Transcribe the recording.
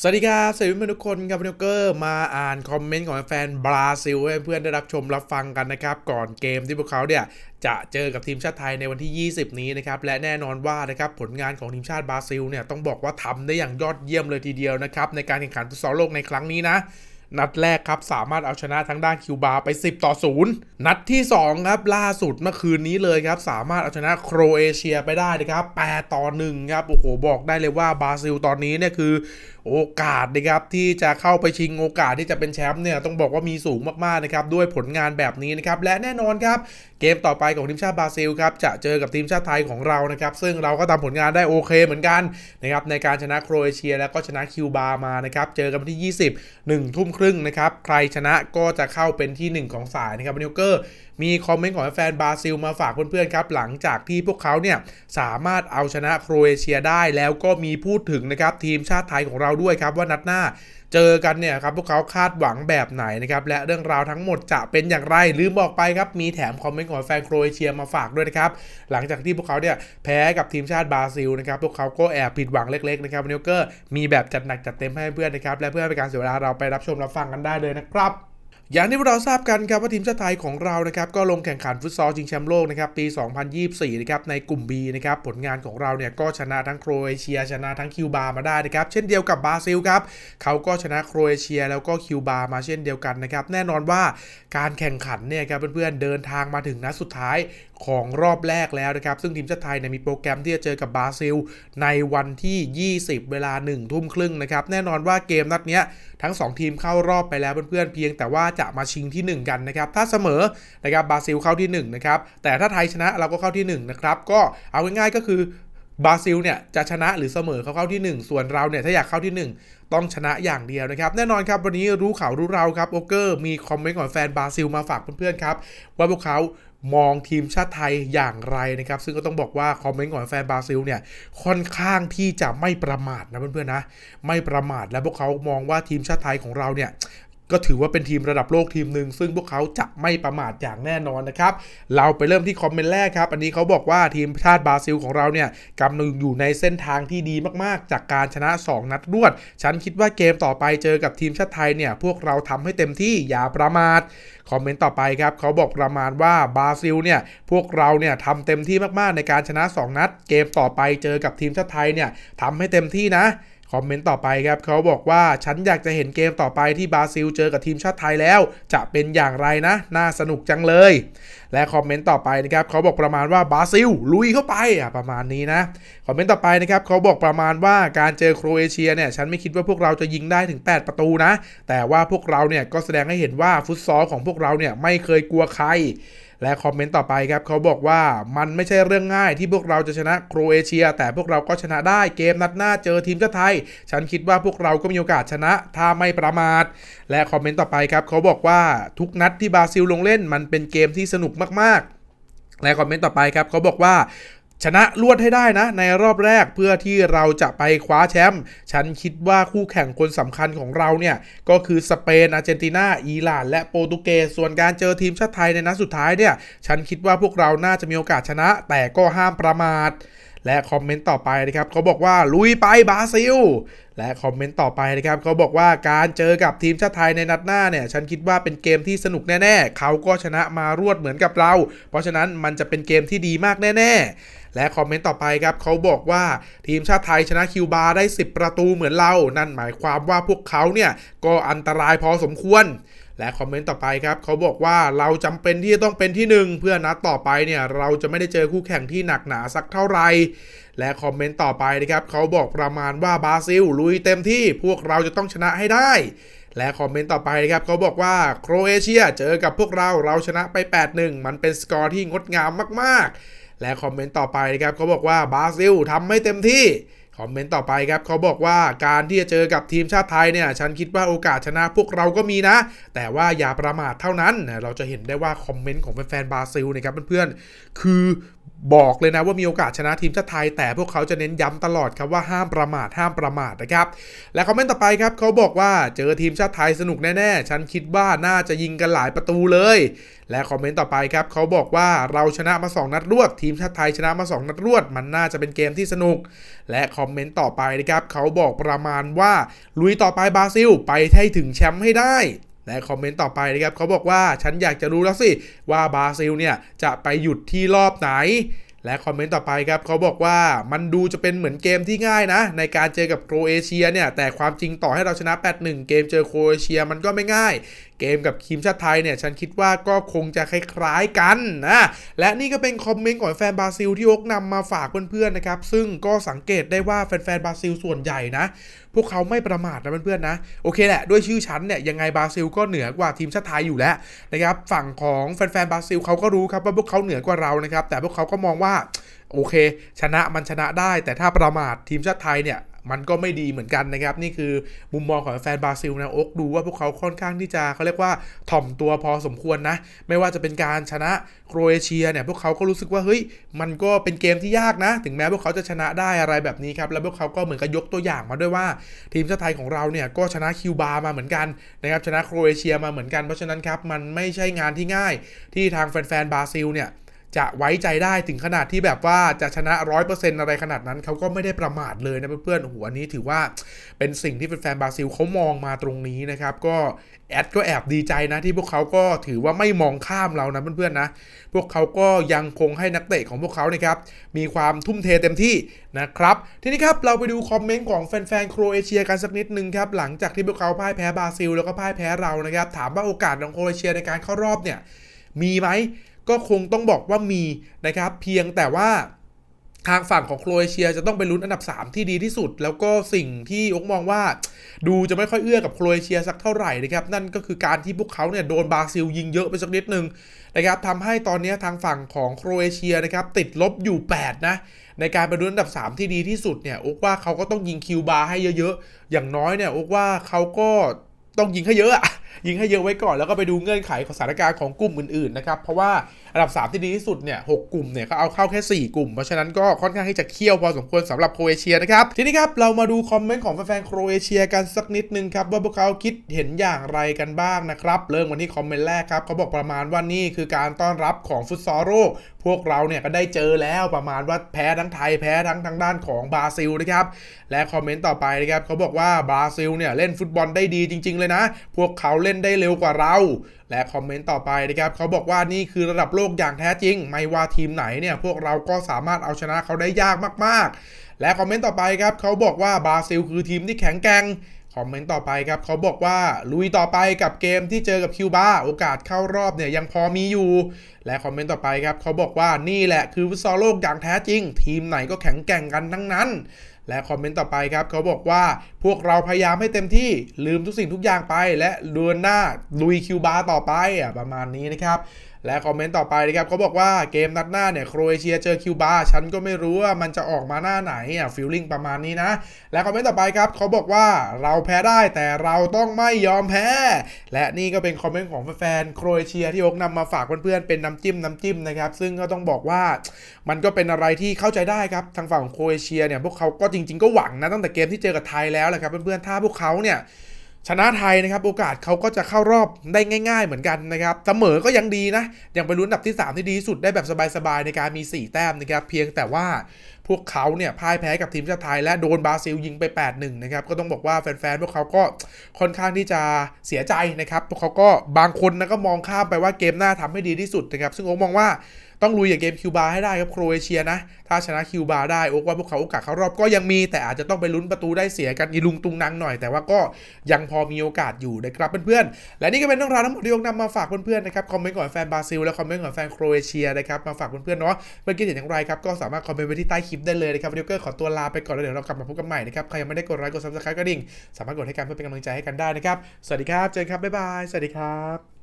สวัสดีครับสวัสดีเพื่อนทุกคนครับวันเกอร์มาอ่านคอมเมนต์ของแฟนบราซิลให้เพื่อนได้รับชมรับฟังกันนะครับ ก่อนเกมที่พวกเขาเนี่ยจะเจอกับทีมชาติไทยในวันที่ 20 นี้นะครับ และแน่นอนว่านะครับผลงานของทีมชาติบราซิลเนี่ยต้องบอกว่าทำได้อย่างยอดเยี่ยมเลยทีเดียวนะครับในการแข่งขันฟุตซอลโลกในครั้งนี้นะ นัดแรกครับสามารถเอาชนะทั้งด้านคิวบาไป 10 ต่อ 0 นัดที่ 2 ครับ ล่าสุดเมื่อคืนนี้เลยครับ สามารถเอาชนะโครเอเชียไปได้นะครับ8ต่อ1ครับโอ้โหบอกได้เลยว่าบราซิลตอนนี้เนี่ยคือโอกาสนะครับที่จะเข้าไปชิงโอกาสที่จะเป็นแชมป์เนี่ยต้องบอกว่ามีสูงมากๆนะครับด้วยผลงานแบบนี้นะครับและแน่นอนครับเกมต่อไปของทีมชาติบราซิลครับจะเจอกับทีมชาติไทยของเรานะครับซึ่งเราก็ทำผลงานได้โอเคเหมือนกันนะครับในการชนะโครเอเชียแล้วก็ชนะคิวบามานะครับเจอกันวันที่ 20 1ทุ่มครึ่งนะครับ ใครชนะก็จะเข้าเป็นที่ 1 ของสายนะครับนิวเกอร์มีคอมเมนต์ของแฟนบราซิลมาฝากเพื่อนๆครับ หลังจากที่พวกเขาเนี่ยสามารถเอาชนะโครเอเชียได้แล้วก็มีพูดถึงนะครับทีมชาติไทยของเราด้วยครับว่านัดหน้าเจอกันเนี่ยครับพวกเขาคาดหวังแบบไหนนะครับและเรื่องราวทั้งหมดจะเป็นอย่างไรลืมบอกไปครับมีแถมคอมเมนต์ของแฟนโครเอเชียมาฝากด้วยนะครับหลังจากที่พวกเขาเนี่ยแพ้กับทีมชาติบราซิลนะครับพวกเขาก็แอบผิดหวังเล็กๆนะครับวันนี้ก็มีแบบจัดหนักจัดเต็มให้เพื่อนนะครับและเพื่อเป็นการเสียเวลาเราไปรับชมรับฟังกันได้เลยนะครับ อย่างที่เราทราบกันครับว่าทีมชาติไทยของเรานะครับก็ลงแข่งขันฟุตซอลชิงแชมป์โลกนะครับปี 2024 นะครับในกลุ่ม B นะครับผลงานของเราเนี่ยก็ชนะทั้งโครเอเชีย ชนะทั้งคิวบามาได้นะครับเช่นเดียวกับบราซิลครับเขาก็ชนะโครเอเชียแล้วก็คิวบามาเช่นเดียวกันนะครับแน่นอนว่าการแข่งขันเนี่ยครับเพื่อนๆเดินทางมาถึงนัดสุดท้าย ของรอบแรกแล้วนะครับ ซึ่งทีมชาติไทยเนี่ยมีโปรแกรมที่จะเจอกับบราซิล ในวันที่ 20 เวลา1ทุ่มครึ่งนะครับ แน่นอนว่าเกมนัดเนี้ยทั้ง 2 ทีมเข้ารอบไปแล้วเพื่อนๆเพียงแต่ว่าจะมาชิงที่ 1 กันนะครับ ถ้าเสมอนะครับบราซิลเข้าที่1นะครับแต่ถ้าไทยชนะเราก็เข้าที่1นะครับก็เอาง่ายๆก็คือบราซิลเนี่ยจะชนะหรือเสมอเขาเข้าที่ 1 ส่วนเราเนี่ยถ้าอยากเข้าที่ 1 ต้องชนะอย่างเดียวนะครับ แน่นอนครับวันนี้รู้ข่าวรู้เราครับโอเกอร์มีคอมเมนต์ของแฟนบราซิลมาฝากเพื่อนๆครับ ว่าพวกเขา มองทีมชาติไทยอย่างไรนะครับ ซึ่งก็ต้องบอกว่าคอมเมนต์ของแฟนบราซิลเนี่ยค่อนข้างที่จะไม่ประมาทนะเพื่อนๆนะ ไม่ประมาทและพวกเขามองว่าทีมชาติไทยของเราเนี่ย ก็ถือว่าเป็นทีมระดับโลกทีมหนึ่งซึ่งพวกเขาจะไม่ประมาทอย่างแน่นอนนะครับ เราไปเริ่มที่คอมเมนต์แรกครับ อันนี้เขาบอกว่าทีมชาติบราซิลของเราเนี่ยกำลังอยู่ในเส้นทางที่ดีมากๆ จากการชนะ 2 นัดรวด ฉันคิดว่าเกมต่อไปเจอกับทีมชาติไทยเนี่ยพวกเราทำให้เต็มที่อย่าประมาทคอมเมนต์ต่อไปครับเขาบอกประมาณว่าบราซิลเนี่ยพวกเราเนี่ยทำเต็มที่มากๆ ในการชนะ 2 นัด เกมต่อไปเจอกับทีมชาติไทยเนี่ยทำให้เต็มที่นะ คอมเมนต์ต่อไปครับเขาบอกว่าฉันอยากจะเห็นเกมต่อไปที่บราซิลเจอกับทีมชาติไทยแล้ว จะเป็นอย่างไรนะ น่าสนุกจังเลย และคอมเมนต์ต่อไปนะครับเขาบอกประมาณว่าบราซิลลุยเข้าไปอะประมาณนี้นะคอมเมนต์ต่อไปนะครับเขาบอกประมาณว่าการเจอโครเอเชียเนี่ยฉันไม่คิดว่าพวกเราจะยิงได้ถึง 8 ประตูนะ แต่ว่าพวกเราเนี่ยก็แสดงให้เห็นว่าฟุตซอลของพวกเราเนี่ยไม่เคยกลัวใคร และคอมเมนต์ต่อไปครับเขาบอกว่ามันไม่ใช่เรื่องง่ายที่พวกเราจะชนะโครเอเชีย แต่พวกเราก็ชนะได้เกมนัดหน้าเจอทีมชาติไทย ฉันคิดว่าพวกเราก็มีโอกาสชนะถ้าไม่ประมาท และคอมเมนต์ต่อไปครับเขาบอกว่าทุกนัดที่บราซิลลงเล่น มันเป็นเกมที่สนุกมากๆและคอมเมนต์ต่อไปครับเขาบอกว่า ชนะลวดให้ได้นะ ในรอบแรกเพื่อที่เราจะไปคว้าแชมป์ฉันคิดว่าคู่แข่งคนสำคัญของเราเนี่ย ก็คือสเปนอาร์เจนตินาอิหร่าน และโปรตุเกสส่วนการเจอทีมชาติไทยในนัดสุดท้ายเนี่ย ฉันคิดว่าพวกเราน่าจะมีโอกาสชนะ แต่ก็ห้ามประมาท และคอมเมนต์ต่อไปนะครับเขาบอกว่าลุยไปบราซิล และคอมเมนต์ต่อไปนะครับเขาบอกว่าการเจอกับทีมชาติไทยในนัดหน้าเนี่ยฉันคิดว่าเป็นเกมที่สนุกแน่ๆ เขาก็ชนะมารวดเหมือนกับเรา เพราะฉะนั้นมันจะเป็นเกมที่ดีมากแน่ๆ และคอมเมนต์ต่อไปครับเขาบอกว่าทีมชาติไทยชนะคิวบาได้ 10 ประตูเหมือนเรา นั่นหมายความว่าพวกเขาเนี่ยก็อันตรายพอสมควร และคอมเมนต์ต่อไปครับเขาบอกว่าเราจำเป็นที่จะต้องเป็นที่หนึ่งเพื่อนัดต่อไปเนี่ยเราจะไม่ได้เจอคู่แข่งที่หนักหนาสักเท่าไหร่และคอมเมนต์ต่อไปนะครับเขาบอกประมาณว่าบราซิลลุยเต็มที่พวกเราจะต้องชนะให้ได้ และคอมเมนต์ต่อไปนะครับเขาบอกว่าโครเอเชียเจอกับพวกเราเราชนะไป 8-1 มันเป็นสกอร์ที่งดงามมากๆ และคอมเมนต์ต่อไปนะครับเขาบอกว่าบราซิลทำไม่เต็มที่ คอมเมนต์ต่อไปครับเขาบอกว่าการที่จะเจอกับทีมชาติไทยเนี่ย ฉันคิดว่าโอกาสชนะพวกเราก็มีนะ แต่ว่าอย่าประมาทเท่านั้นนะเราจะเห็นได้ว่าคอมเมนต์ของแฟนๆบราซิลนะครับเพื่อนๆคือ บอกเลยนะว่ามีโอกาสชนะทีมชาติไทย แต่พวกเขาจะเน้นย้ำตลอดครับว่าห้ามประมาทห้ามประมาทนะครับ และคอมเมนต์ต่อไปครับเขาบอกว่าเจอทีมชาติไทยสนุกแน่ๆ ฉันคิดว่าน่าจะยิงกันหลายประตูเลย และคอมเมนต์ต่อไปครับเขาบอกว่าเราชนะมา 2 นัดรวด ทีมชาติไทยชนะมา 2 นัดรวด มันน่าจะเป็นเกมที่สนุก และคอมเมนต์ต่อไปนะครับเขาบอกประมาณว่าลุยต่อไปบราซิล ไปให้ถึงแชมป์ให้ได้ และคอมเมนต์ต่อไปนะครับเขาบอกว่าฉันอยากจะรู้แล้วสิว่าบราซิลเนี่ยจะไปหยุดที่รอบไหน และคอมเมนต์ต่อไปครับเขาบอกว่ามันดูจะเป็นเหมือนเกมที่ง่ายนะ ในการเจอกับโครเอเชียเนี่ยแต่ความจริงต่อให้เราชนะ 8-1 เกมเจอโครเอเชียมันก็ไม่ง่าย เกมกับทีมชาติไทยเนี่ยฉันคิดว่าก็คงจะคล้ายๆกันนะและนี่ก็เป็นคอมเมนต์ของแฟนบราซิลที่ยกนำมาฝากเพื่อนๆนะครับซึ่งก็สังเกตได้ว่าแฟนๆบราซิลส่วนใหญ่นะพวกเขาไม่ประมาทนะเพื่อนๆนะโอเคแหละด้วยชื่อชั้นเนี่ยยังไงบราซิลก็เหนือกว่าทีมชาติไทยอยู่แล้วนะครับฝั่งของแฟนๆบราซิลเขาก็รู้ครับว่าพวกเขาเหนือกว่าเรานะครับแต่พวกเขาก็มองว่าโอเค ชนะมันชนะได้ แต่ถ้าประมาททีมชาติไทยเนี่ย มันก็ไม่ดีเหมือนกันนะครับ นี่คือมุมมองของแฟนบราซิลนะอกดูว่าพวกเขาค่อนข้างที่จะเขาเรียกว่าถ่อมตัวพอสมควรนะ ไม่ว่าจะเป็นการชนะโครเอเชียเนี่ยพวกเขาก็รู้สึกว่าเฮ้ยมันก็เป็นเกมที่ยากนะ ถึงแม้พวกเขาจะชนะได้อะไรแบบนี้ครับแล้วพวกเขาก็เหมือนกับยกตัวอย่างมาด้วยว่า ทีมชาติไทยของเราเนี่ยก็ชนะคิวบามาเหมือนกันนะครับชนะโครเอเชียมาเหมือนกันเพราะฉะนั้นครับมันไม่ใช่งานที่ง่ายที่ทางแฟนๆบราซิลเนี่ย จะไว้ใจได้ถึงขนาดที่แบบว่าจะชนะร้อยเปอร์เซ็นต์อะไรขนาดนั้นเขาก็ไม่ได้ประมาทเลยนะเพื่อนๆโอ้โหอันนี้ถือว่าเป็นสิ่งที่แฟนบราซิลเขามองมาตรงนี้นะครับ ก็แอดก็แอบดีใจนะที่พวกเขาก็ถือว่าไม่มองข้ามเรานะเพื่อนๆนะ พวกเขาก็ยังคงให้นักเตะของพวกเขานะครับ มีความทุ่มเทเต็มที่นะครับ ทีนี้ครับเราไปดูคอมเมนต์ของแฟนๆโครเอเชียกันสักนิดนึงครับ หลังจากที่พวกเขาพ่ายแพ้บราซิล แล้วก็พ่ายแพ้เรานะครับ ถามว่าโอกาสของโครเอเชียในการเข้ารอบเนี่ยมีไหม ก็คงต้องบอกว่ามีนะครับ เพียงแต่ว่าทางฝั่งของโครเอเชียจะต้องไปลุ้นอันดับ 3 ที่ดีที่สุด แล้วก็สิ่งที่อกมองว่า ดูจะไม่ค่อยเอื้อกับโครเอเชียสักเท่าไหร่นะครับ นั่นก็คือการที่พวกเขาเนี่ยโดนบราซิลยิงเยอะไปสักนิดนึงนะครับทำให้ตอนนี้ทางฝั่งของโครเอเชียนะครับติดลบอยู่ 8 นะ ในการไปลุ้นอันดับ 3 ที่ดีที่สุดเนี่ยอกว่าเขาก็ต้องยิงคิวบาให้เยอะๆ อย่างน้อยเนี่ยอกว่าเขาก็ต้องยิงให้เยอะอะ ยิงให้เยอะไว้ก่อนแล้วก็ไปดูเงื่อนไขของสถานการณ์ของกลุ่มอื่นๆนะครับเพราะว่าอันดับ 3 ที่ดีที่สุดเนี่ยหกลุ่มเนี่ยเขาเอาเข้าแค่ 4 กลุ่ม เพราะฉะนั้นก็ค่อนข้างที่จะเคี่ยวพอสมควรสำหรับโครเอเชียนะครับทีนี้ครับเรามาดูคอมเมนต์ของแฟนๆโครเอเชียกันสักนิดนึงครับว่าพวกเขาคิดเห็นอย่างไรกันบ้างนะครับเริ่มกันที่คอมเมนต์แรกครับเขาบอกประมาณว่านี่คือการต้อนรับของฟุตซอลโลกพวกเราเนี่ยก็ได้เจอแล้วประมาณว่าแพ้ทั้งไทยแพ้ทั้งทางด้านของบราซิลนะครับและคอมเมนต์ต่อไปนะครับเขาบอกว่าบราซิลเนี่ยเล่นฟุตบอลได้ดีจริง ๆ เลยนะ พวกเขาเล่นได้เร็วกว่าเรา และคอมเมนต์ต่อไปนะครับเขาบอกว่านี่คือระดับโลกอย่างแท้จริง ไม่ว่าทีมไหนเนี่ยพวกเราก็สามารถเอาชนะเขาได้ยากมากๆ และคอมเมนต์ต่อไปครับเขาบอกว่าบราซิลคือทีมที่แข็งแกร่งคอมเมนต์ต่อไปครับเขาบอกว่าลุยต่อไปกับเกมที่เจอกับคิวบาโอกาสเข้ารอบเนี่ยยังพอมีอยู่ และคอมเมนต์ต่อไปครับเขาบอกว่านี่แหละคือฟุตซอลโลกอย่างแท้จริง ทีมไหนก็แข็งแกร่งกันทั้งนั้น และคอมเมนต์ต่อไปครับ เขาบอกว่าพวกเราพยายามให้เต็มที่ลืมทุกสิ่งทุกอย่างไป และเดินหน้าลุยคิวบาร์ต่อไปอะประมาณนี้นะครับ และคอมเมนต์ต่อไปนะครับเขาบอกว่าเกมนัดหน้าเนี่ยโครเอเชียเจอคิวบาฉันก็ไม่รู้ว่ามันจะออกมาหน้าไหนอะฟีลลิ่งประมาณนี้นะ และคอมเมนต์ต่อไปครับเขาบอกว่าเราแพ้ได้แต่เราต้องไม่ยอมแพ้ และนี่ก็เป็นคอมเมนต์ของแฟนๆโครเอเชียที่อกนำมาฝากเพื่อนๆเป็นน้ำจิ้มน้ำจิ้มนะครับซึ่งก็ต้องบอกว่ามันก็เป็นอะไรที่เข้าใจได้ครับทางฝั่งของโครเอเชียเนี่ยพวกเขาก็จริง ๆก็หวังนะตั้งแต่เกมที่เจอกับไทยแล้วแหละครับเพื่อนๆถ้าพวกเขาเนี่ย ชนะไทยนะครับ โอกาสเขาก็จะเข้ารอบได้ง่ายๆเหมือนกันนะครับเสมอก็ยังดีนะยังไปลุ้นอันดับที่ 3 ที่ดีสุดได้แบบสบายๆในการมี 4 แต้มนะครับเพียงแต่ว่าพวกเขาเนี่ยพ่ายแพ้กับทีมชาติไทยและโดนบราซิลยิงไป 8-1 นะครับ ก็ต้องบอกว่าแฟนๆ พวกเขาก็ค่อนข้างที่จะเสียใจนะครับ พวกเขาก็บางคนนะก็มองข้ามไปว่าเกมหน้าทำให้ดีที่สุดนะครับ ซึ่งโอมองว่า ต้องลุยอย่างเกมคิวบาให้ได้ครับโครเอเชียนะ ถ้าชนะคิวบาได้โอ๊คว่าพวกเขาโอกาสเข้ารอบก็ยังมี แต่อาจจะต้องไปลุ้นประตูได้เสียกันอีลุงตุงนังหน่อย แต่ว่าก็ยังพอมีโอกาสอยู่นะครับเพื่อนๆ และนี่ก็เป็นเรื่องราวทั้งหมดที่โอ๊คนำมาฝากเพื่อนๆนะครับคอมเมนต์ของแฟนบราซิลและคอมเมนต์ของแฟนโครเอเชียนะครับมาฝากเพื่อนๆเนาะเมื่อกี้เห็นอย่างไรครับก็สามารถคอมเมนต์ไว้ที่ใต้คลิปได้เลยนะครับวิดีโอเกอร์ขอตัวลาไปก่อนแล้วเดี๋ยวเรากลับมาพบกันใหม่นะครับใครยังไม่ได้กดไลค์กดซับสไครต์ก็ดิ่งสามารถกดให้กันเพื่อเป็นกำลังใจให้กันได้นะครับสวัสดีครับเจอกันครับบ๊ายบายสวัสดีครับ